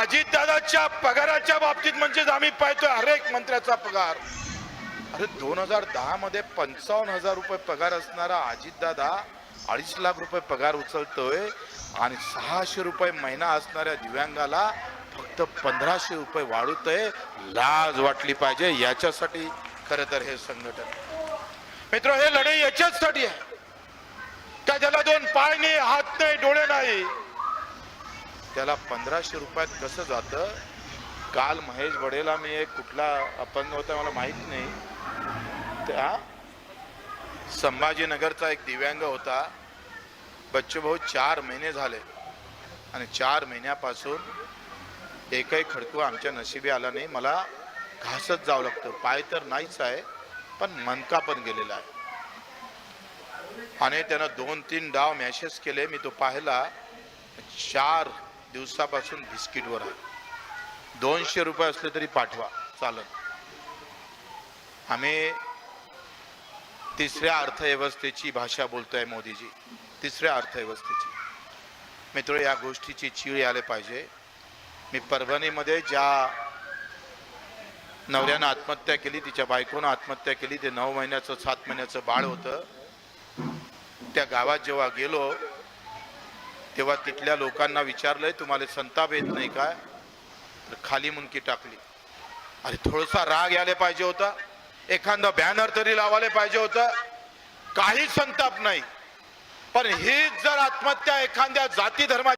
अजितदादाच्या पगाराच्या बाबतीत म्हणजेच आम्ही पाहतोय हरेक मंत्र्याचा पगार. अरे दोन हजार दहा मध्ये पंचावन्न हजार रुपये पगार असणारा अजितदादा अडीच लाख रुपये पगार उचलतोय आणि सहाशे रुपये महिना असणाऱ्या दिव्यांगाला फक्त पंधराशे रुपये वाढवतोय लाज वाटली पाहिजे. याच्यासाठी खरं तर हे संघटन. मित्र हे लढाई याच्याचसाठी आहे. का ज्याला दोन पाय नाही हात नाही डोळे नाही? त्याला पंधराशे रुपयात कसं जातं? काल महेश वडेला मी एक कुठला अपंग होता मला माहीत नाही. त्या संभाजीनगरचा एक दिव्यांग होता. बच्चूभाऊ चार महिने झाले. आणि चार महिन्यापासून एकही खडकू आमच्या नशिबी आला नाही. मला घासत जावं लागतं. पाय तर नाहीच आहे पण मनका पण गेलेला आहे. आणि त्यानं दोन तीन डाव मॅसेज केले. मी तो पाहिला. चार दिवसापासून बिस्किटवर आहे. दोनशे रुपये असले तरी पाठवा चालत आम्ही तिसऱ्या अर्थव्यवस्थेची भाषा बोलतोय मोदीजी. तिसऱ्या अर्थव्यवस्थेची. मित्र या गोष्टीची चीळ आले पाहिजे. मी परभणीमध्ये ज्या नवऱ्यानं आत्महत्या केली तिच्या बायकोनं आत्महत्या केली ते नऊ महिन्याचं सात महिन्याचं बाळ होतं. त्या गावात जेव्हा गेलो तेव्हा तिथल्या लोकांना विचारलंय तुम्हाला संताप येत नाही काय तर खाली मुंकी टाकली. अरे थोडासा राग यायला पाहिजे होता. एखादा बॅनर तरी लावायला पाहिजे होता. काही संताप नाही. पण हीच जर आत्महत्या एखाद्या जाती धर्माची